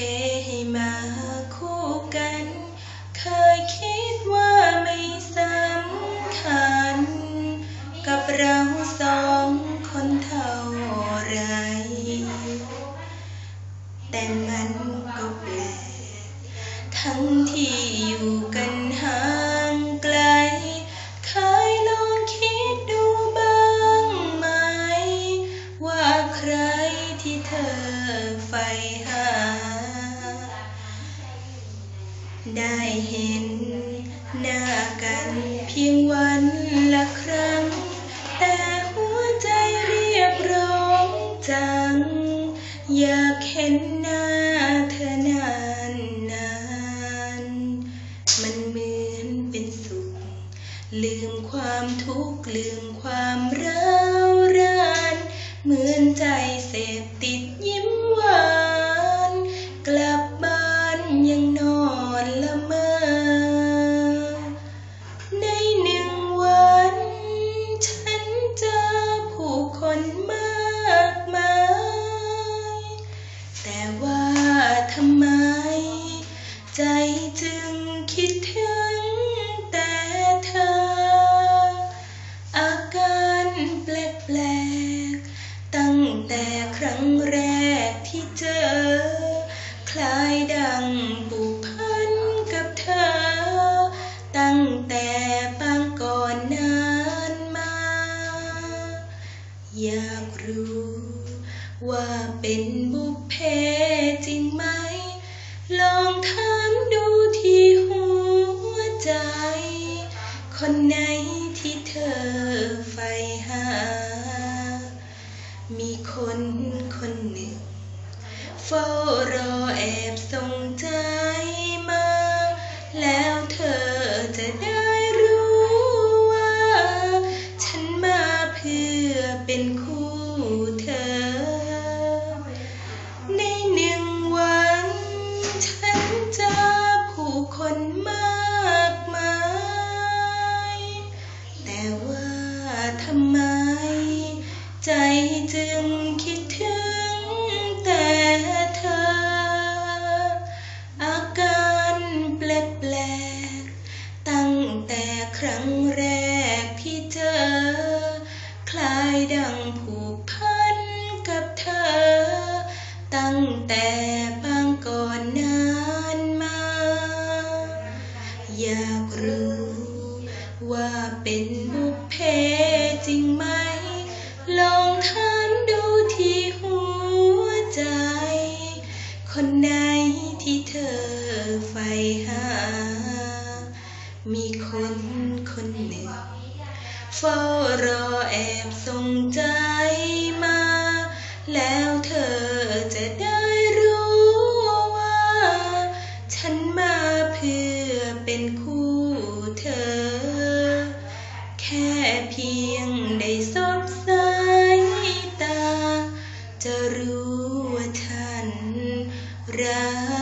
ให้มาคู่กัน เคยคิดว่าไม่สำคัญ กับเราสองคนเท่าไร แต่มันก็แปลกทั้งที่อยู่ ได้เห็น หน้ากันเพียงวันละครั้ง แต่หัวใจเรียกร้องจัง อยากเห็นหน้าเธอนานนานมันเหมือนเป็นสุข ลืมความทุกข์ลืมความร้าวราน เหมือนใจเสพติดยิ้ม แต่ครั้งแรกที่เจอ คล้ายดังผูกพันกับเธอ ตั้งแต่ปางก่อนนานมา อยากรู้ ว่าเป็นบุพเพจริงไหม ลองถามดูที่หัวใจ คนไหน คนคนหนึ่ง เฝ้ารอแอบส่งใจมา แล้วเธอจะได้รู้ว่า ฉันมาเพื่อเป็นคู่เธอ ในหนึ่งวัน ฉันจอผู้คนมากมาย แต่ว่าทำไม ใจจึงคิดถึงแต่เธอ อาการแปลกๆ ตั้งแต่ครั้งแรกที่เจอ คลายดังผูกพันกับเธอ ตั้งแต่บางก่อนนานมา อยากรู้ว่าเป็นบุพเพจริงไหม ลองถามดูที่หัวใจ คนไหนที่เธอใฝ่หา มีคนคนหนึ่ง เฝ้ารอแอบส่งใจมา แล้วเธอจะได้รู้ว่า ฉันมาเพื่อเป็นคู่เธอ แค่เพียง love.